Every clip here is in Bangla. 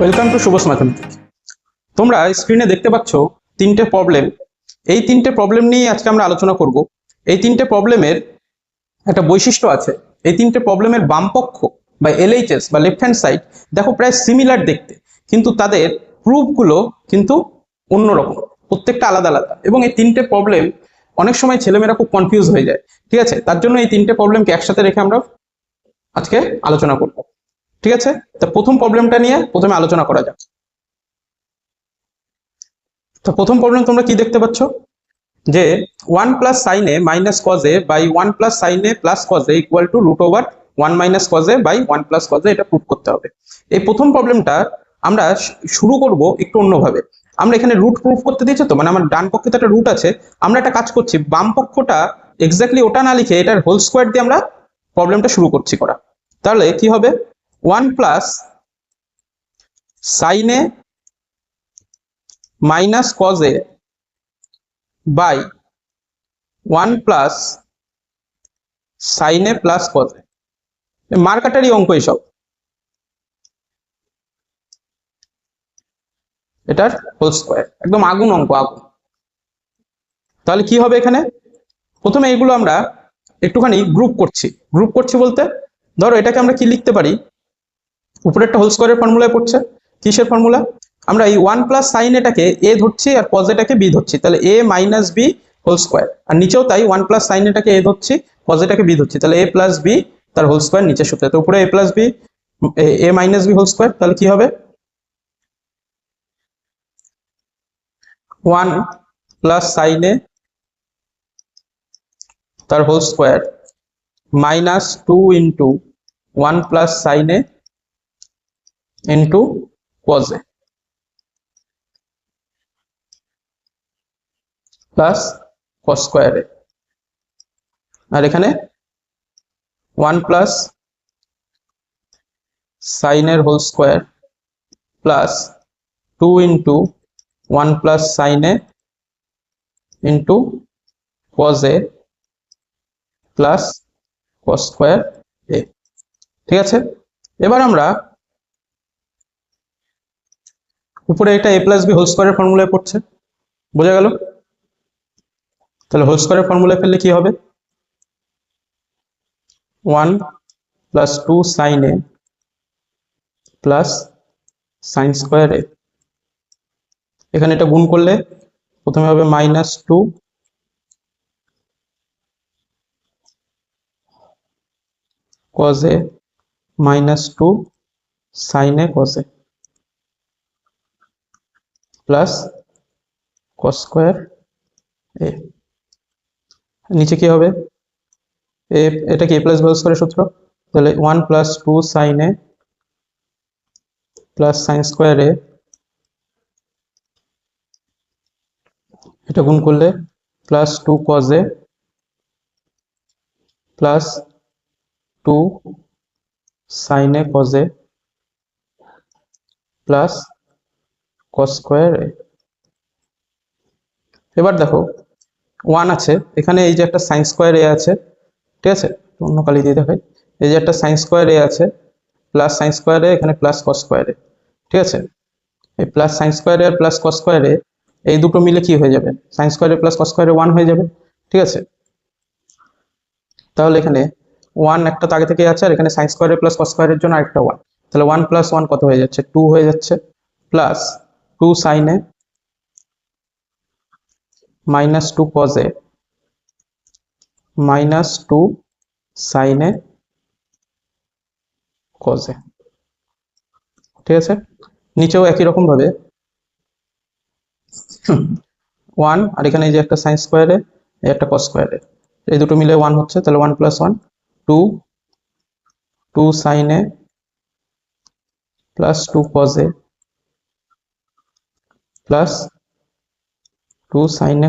ওয়েলকাম টু শুভস ম্যাথমেটিক্স তোমরা স্ক্রিনে দেখতে পাচ্ছ তিনটে প্রবলেম এই তিনটে প্রবলেম নিয়ে আজকে আমরা আলোচনা করব। এই তিনটে প্রবলেমের একটা বৈশিষ্ট্য আছে। এই তিনটে প্রবলেমের বাম পক্ষ বা এলএইচএস বা লেফট হ্যান্ড সাইড দেখো প্রায় সিমিলার দেখতে। কিন্তু তাদের প্রুফগুলো কিন্তু অন্যরকম। প্রত্যেকটা আলাদা আলাদা। এবং এই তিনটে প্রবলেম অনেক সময় ছেলেমেয়েরা খুব কনফিউজ হয়ে যায়। ঠিক আছে? তার জন্য এই তিনটে প্রবলেমকে একসাথে রেখে আমরা আজকে আলোচনা করব। ঠিক আছে? তা প্রথম প্রবলেমটা নিয়ে প্রথমে আলোচনা করা যাক। তো প্রথম প্রবলেম তোমরা কি দেখতে পাচ্ছ? যে one plus sine minus cos by one plus sine plus cos equal to root over one minus cos by one plus cos এটা প্রুভ করতে হবে। এই প্রথম প্রবলেমটা আমরা শুরু করব একটু অন্যভাবে। আমরা এখানে রুট প্রুফ করতে দিয়েছে তো? মানে আমার ডান পক্ষে তো একটা রুট আছে। আমরা একটা কাজ করছি, বাম পক্ষটা এক্স্যাক্টলি ওটা না লিখে এটার হোল স্কোয়ার দিয়ে আমরা প্রবলেমটা শুরু করছি করা। তাহলে কি হবে? One plus sine A minus cos A by one plus sine A plus cos A. মার্কাটারি অঙ্ক এসব। এটার হোল স্কোয়ার একদম আগুন অঙ্ক, আগুন। তাহলে কি হবে এখানে? প্রথমে এইগুলো আমরা একটুখানি গ্রুপ করছি। গ্রুপ করছি বলতে, ধরো এটাকে আমরা কি লিখতে পারি? উপরে একটা হোল স্কোয়ারের ফর্মুলায় পড়ছে। কিসের ফর্মুলা আমরা এই ওয়ান প্লাস সাইন এটাকে এ ধরছি আর কজ এটাকে বি ধরছি। তাহলে A minus B whole square আর নিচেও তাই ওয়ান প্লাস সাইন এটাকে এ ধরছি কজ এটাকে বি ধরছি। তাহলে এ প্লাস বি তার হোল স্কোয়ার নিচে সূত্রে। তো উপরে A plus B A minus B whole square তাহলে কি হবে? ওয়ান প্লাস সাইন এ তার whole square minus two into one plus sine A into cos plus cos square আর এখানে ওয়ান প্লাস সাইনের whole square plus two into one plus sine into cos A plus cos square A ঠিক আছে? এবার আমরা উপরে এটা এ প্লাস বি হোল স্কোয়ারের ফর্মুলায় পড়ছে। বোঝা গেল? তাহলে হোল স্কোয়ারের ফর্মুলায় ফেললে কি হবে? One plus two sine A plus sine square A এখানে এটা গুণ করলে প্রথমে হবে minus two cos A minus two sine A cos A plus cos square A নিচে কি হবে? এ, এটা কি এ প্লাস বি স্কোয়ারের সূত্র? তাহলে one plus two sine A plus sine square A এটা গুণ করলে plus two cos A plus two sine A cos A plus cos square এবার দেখো ওয়ান আছে, এখানে এই যে একটা সাইন স্কোয়ার এ আছে, ঠিক আছে? অন্য কালি দিয়ে দেখাই। এই যে একটা সাইন স্কোয়ার এ আছে প্লাস সাইন স্কোয়ার এখানে প্লাস কস স্কোয়ার ঠিক আছে? এই প্লাস সাইন স্কোয়ার আর প্লাস কস স্কোয়ার এই দুটো মিলে কি হয়ে যাবে? Sine square plus cos square one হয়ে যাবে, ঠিক আছে? তাহলে এখানে ওয়ান একটা আগে থেকে আছে, আর এখানে sine square plus cos square এর জন্য আরেকটা ওয়ান তাহলে ওয়ান প্লাস ওয়ান কত হয়ে যাচ্ছে? টু হয়ে যাচ্ছে plus two sine A minus two cos A minus two sine A cos A ঠিক আছে? নিচেও একই রকম ভাবে। ওয়ান আর এখানে যে একটা সাইন স্কোয়ারে একটা কস স্কোয়ারে এই দুটো মিলে ওয়ান হচ্ছে, তাহলে one plus one two two sine A plus two cos A plus two sine A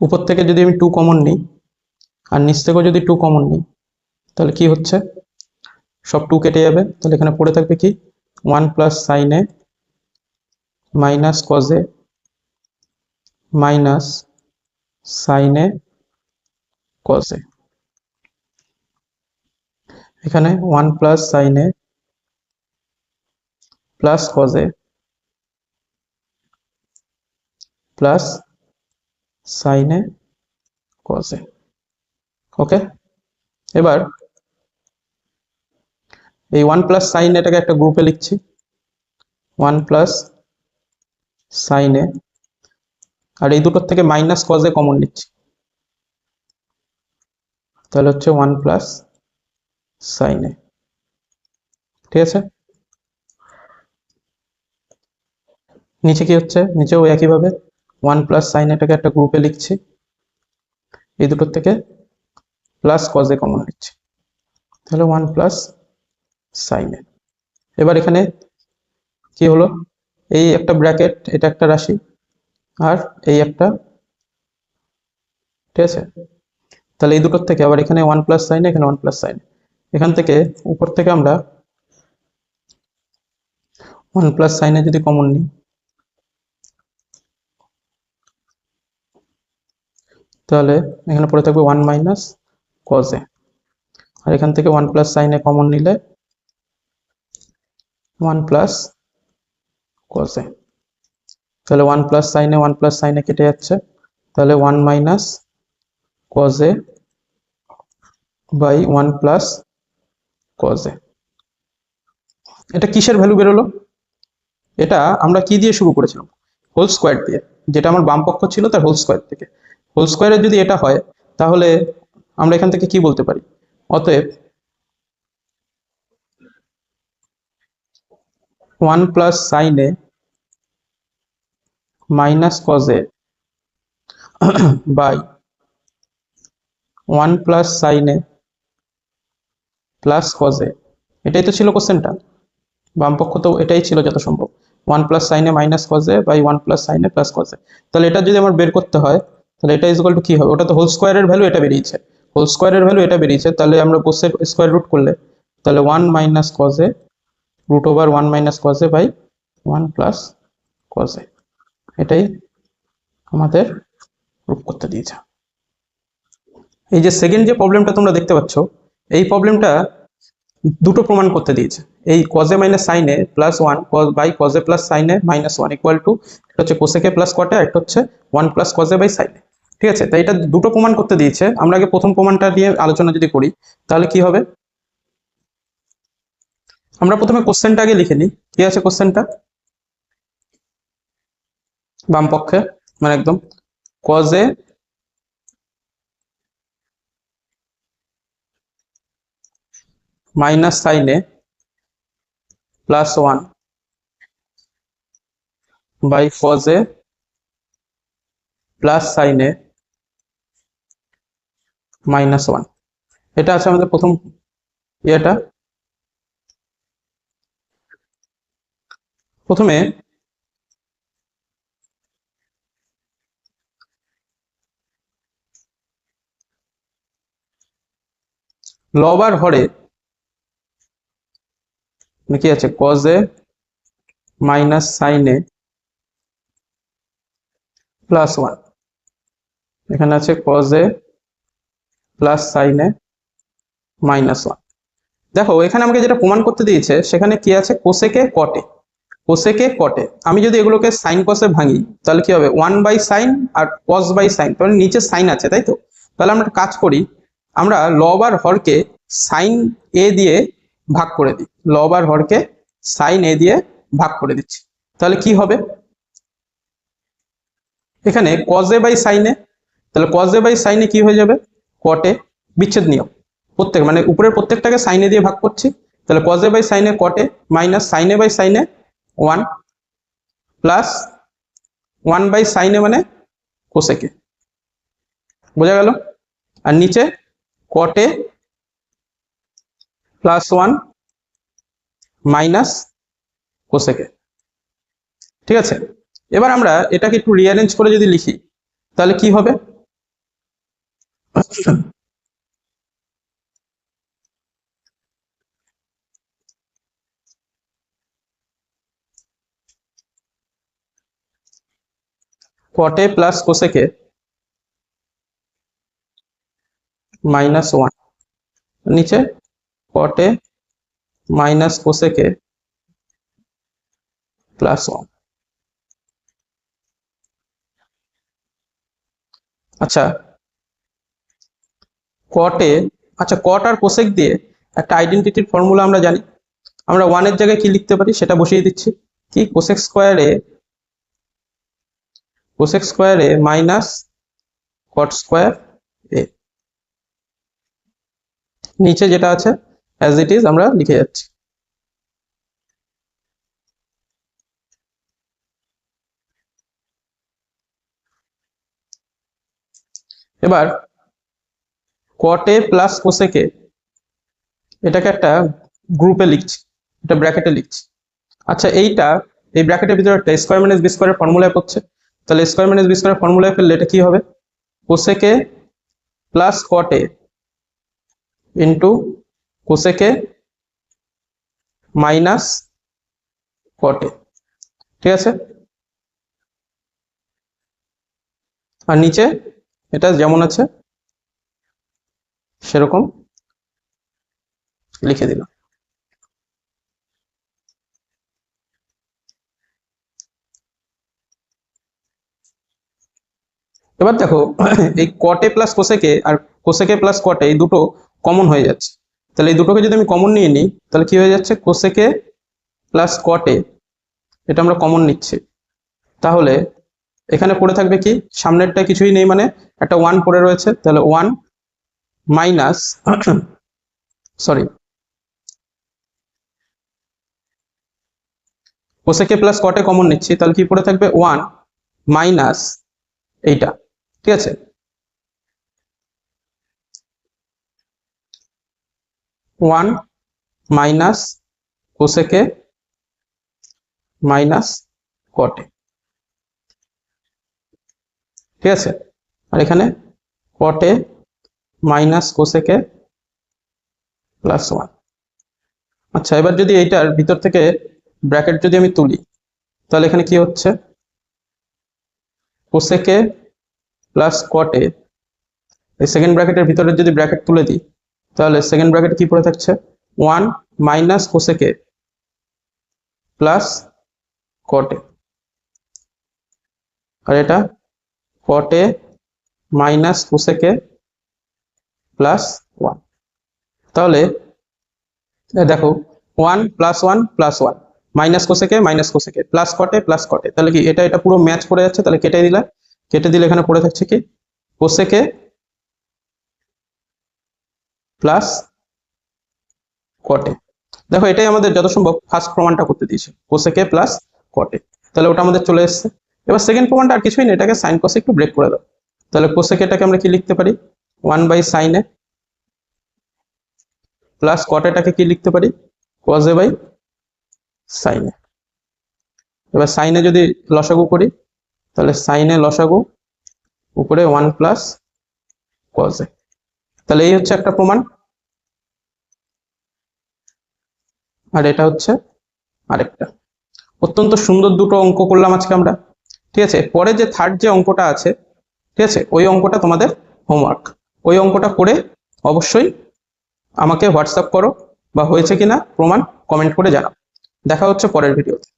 উপর থেকে যদি আমি টু কমন নিই আর নিচ থেকেও যদি টু কমন নিই, তাহলে কি হচ্ছে? সব টু কেটে যাবে। তাহলে এখানে পড়ে থাকবে কি? One plus sine minus cos minus sine A cos এখানে one plus sine plus cos plus sine cos okay এবার এই ওয়ান প্লাস সাইন এটাকে একটা গ্রুপে লিখছি। ওয়ান প্লাস সাইন আর এই দুটোর থেকে মাইনাস কজে কমন নিচ্ছি তাহলে হচ্ছে ওয়ান প্লাস সাইন ঠিক আছে? নিচে কি হচ্ছে? নিচেও একইভাবে ওয়ান প্লাস সাইন এটাকে একটা গ্রুপে লিখছি। এই দুটোর থেকে প্লাস কজে কমন নিচ্ছি তাহলে ওয়ান প্লাস সাইন এবার এখানে কি হলো? এই একটা ব্র্যাকেট এটা একটা রাশি, আর এই একটা, ঠিক আছে? তাহলে এই দুটোর থেকে আবার এখানে ওয়ান প্লাস সাইন এখানে ওয়ান প্লাস সাইন এখান থেকে উপর থেকে আমরা ওয়ান প্লাস সাইনে যদি কমন নিই তাহলে এখানে পড়ে থাকবে ওয়ান মাইনাস কজে আর এখান থেকে one plus sine A common নিলে ওয়ান প্লাস কজে তাহলে one plus sine A one plus sine A কেটে যাচ্ছে। তাহলে one minus cos A by one plus cos A এটা কিসের ভ্যালু বেরোলো? এটা আমরা কি দিয়ে শুরু করেছিলাম? হোল স্কোয়ার দিয়ে। যেটা আমার বাম পক্ষ ছিল, তার হোল স্কোয়ার থেকে। হোল স্কোয়ারে যদি এটা হয়, তাহলে আমরা এখান থেকে কি বলতে পারি? অতএব one plus sine A minus cos A by one plus sine A plus cos A এটাই তো ছিল কোশ্চেনটা বাম পক্ষ তো এটাই ছিল যত সম্ভব one plus sine A minus cos A by one plus sine A plus cos A তাহলে এটা যদি আমার বের করতে হয় তাহলে এটা ইজ টু কি হবে? ওটা তো হোল স্কোয়ারের ভ্যালু এটা বেরিয়েছে। হোল স্কোয়ারের ভ্যালু এটা বেরিয়েছে। তাহলে আমরা কোষের স্কোয়ার রুট করলে, তাহলে one minus cos A root over one minus cos A by one plus cos A এটাই আমাদের প্রুফ করতে দিয়েছে। এই যে সেকেন্ড যে প্রবলেমটা তোমরা দেখতে পাচ্ছ, এই প্রবলেমটা দুটো প্রমাণ করতে দিয়েছে। এই cos A minus sine A plus one by cos A plus sine A minus one equal to এটা হচ্ছে কোসেকে প্লাস কটে একটা হচ্ছে ওয়ান প্লাস কজে বাই সাইনে ঠিক আছে? তাই এটা দুটো প্রমাণ করতে দিয়েছে। আমরা আগে প্রথম প্রমাণটা নিয়ে আলোচনা যদি করি, তাহলে কি হবে? আমরা প্রথমে কোশ্চেনটা আগে লিখে নিই। কি আছে কোশ্চেনটা? বাম পক্ষে মানে একদম। Cos A minus sine A plus one by cos A plus sine A minus one এটা আছে আমাদের প্রথম ইয়েটা। প্রথমে লবার হরে কি আছে? Cos A minus sine A plus one এখানে আছে cos A plus sine A minus one দেখো, এখানে আমাকে যেটা প্রমাণ করতে দিয়েছে, সেখানে কি আছে? কোসেকে কটে কোসেকে কটে আমি যদি এগুলোকে সাইন কসে ভাঙি, তাহলে কি হবে? ওয়ান বাই সাইন আর কস বাই সাইন তাহলে নিচে সাইন আছে, তাই তো? তাহলে আমরা কাজ করি, আমরা লব আর হরকে সাইন এ দিয়ে ভাগ করে দিই। লব আর হরকে সাইন এ দিয়ে ভাগ করে দিচ্ছি। তাহলে কি হবে? এখানে কজে বাই সাইনে তাহলে কজে বাই সাইনে কি হয়ে যাবে? কটে বিচ্ছেদ নিয়ম। প্রত্যেক মানে উপরের প্রত্যেকটাকে সাইনে দিয়ে ভাগ করছি। তাহলে cos x by sin x cot x minus sin x by sin x one plus one by sin x মানে কোসেকে বোঝা গেল? আর নিচে cot x plus one minus cosec x ঠিক আছে? এবার আমরা এটাকে একটু রিঅ্যারেঞ্জ করে যদি লিখি, তাহলে কি হবে? Cot x plus cosec x minus one নিচে cot x minus cosec x plus one আচ্ছা কটে আচ্ছা কট আর কোসেক দিয়ে একটা আইডেন্টিটির ফর্মুলা আমরা জানি। আমরা ওয়ানের জায়গায় কি লিখতে পারি সেটা বসিয়ে দিচ্ছি। কি? কোসেক স্কোয়ারে কোসেক স্কোয়ারে মাইনাস কট স্কোয়ার এ। নিচে যেটা আছে অ্যাজ ইট ইজ আমরা লিখে যাচ্ছি। এবার কটে প্লাস কোসেকে এটাকে একটা গ্রুপে লিখছি এটা ব্র্যাকেটে লিখছি। আচ্ছা এইটা, এই ব্র্যাকেটের ভিতরে একটা স্কোয়ার মাইনাস বি স্কোয়ারের ফর্মুলায় পড়ছে তাহলে স্কোয়ার মাইনাস বি স্কোয়ারের ফর্মুলায় ফেললে এটা কি হবে? Cosec A plus cot A into cosec A minus cot A ঠিক আছে? আর নিচে এটা যেমন আছে সেরকম লিখে দিলাম। এবার দেখো, এই cot x plus cosec x আর cosec x plus cot x এই দুটো কমন হয়ে যাচ্ছে। তাহলে এই দুটোকে যদি আমি কমন নিয়ে নিই, তাহলে কি হয়ে যাচ্ছে? কোসেকে প্লাস কটে এটা আমরা কমন নিচ্ছি। তাহলে এখানে পড়ে থাকবে কি? সামনেরটা কিছুই নেই মানে একটা ওয়ান পড়ে রয়েছে, তাহলে one minus sorry cosec A plus cot A common নিচ্ছি, তাহলে কি পড়ে থাকবে? ওয়ান মাইনাস এইটা, ঠিক আছে? One minus cosec x minus cot x ঠিক আছে? আর এখানে cot x minus cosec x plus one আচ্ছা এবার যদি এইটার ভিতর থেকে ব্র্যাকেট যদি আমি তুলি, তাহলে এখানে কি হচ্ছে? কোসেকে প্লাস কটে এই সেকেন্ড ব্র্যাকেটের ভিতরে যদি ব্র্যাকেট তুলে দিই, তাহলে সেকেন্ড ব্র্যাকেট কি পড়ে থাকছে? One minus cosec x plus cot x আর এটা cot x minus cosec x plus one তাহলে দেখো one plus one plus one minus cosec A minus cosec A plus cot A plus cot A তাহলে কি এটা এটা পুরো ম্যাচ করে যাচ্ছে? তাহলে কেটে দিলে? কেটে দিলে এখানে পড়ে থাকছে কি? কোসেকে প্লাস কটে দেখো, এটাই আমাদের যত সম্ভব ফার্স্ট প্রমাণটা করতে দিয়েছে। কোসেকে প্লাস কটে তাহলে ওটা আমাদের চলে এসছে। এবার সেকেন্ড প্রমাণটা আর কিছুই না এটাকে সাইন কসে একটু ব্রেক করে দাও। তাহলে কোসেকেটাকে আমরা কি লিখতে পারি? One by sine A plus কটেটাকে কি লিখতে পারি? কজে বাই সাইনে এবার সাইনে যদি লসাগু করি, তাহলে সাইনে লসাগু, উপরে ওয়ান প্লাস কজে তাহলে এই হচ্ছে একটা প্রমাণ। আর এটা হচ্ছে আরেকটা। অত্যন্ত সুন্দর দুটো অঙ্ক করলাম আজকে আমরা। ঠিক আছে? পরে যে থার্ড যে অঙ্কটা আছে, ঠিক আছে? ওই অঙ্কটা তোমাদের হোমওয়ার্ক ওই অঙ্কটা করে অবশ্যই আমাকে হোয়াটসঅ্যাপ করো বা হয়েছে কিনা প্রমাণ কমেন্ট করে জানাও। দেখা হচ্ছে পরের ভিডিওতে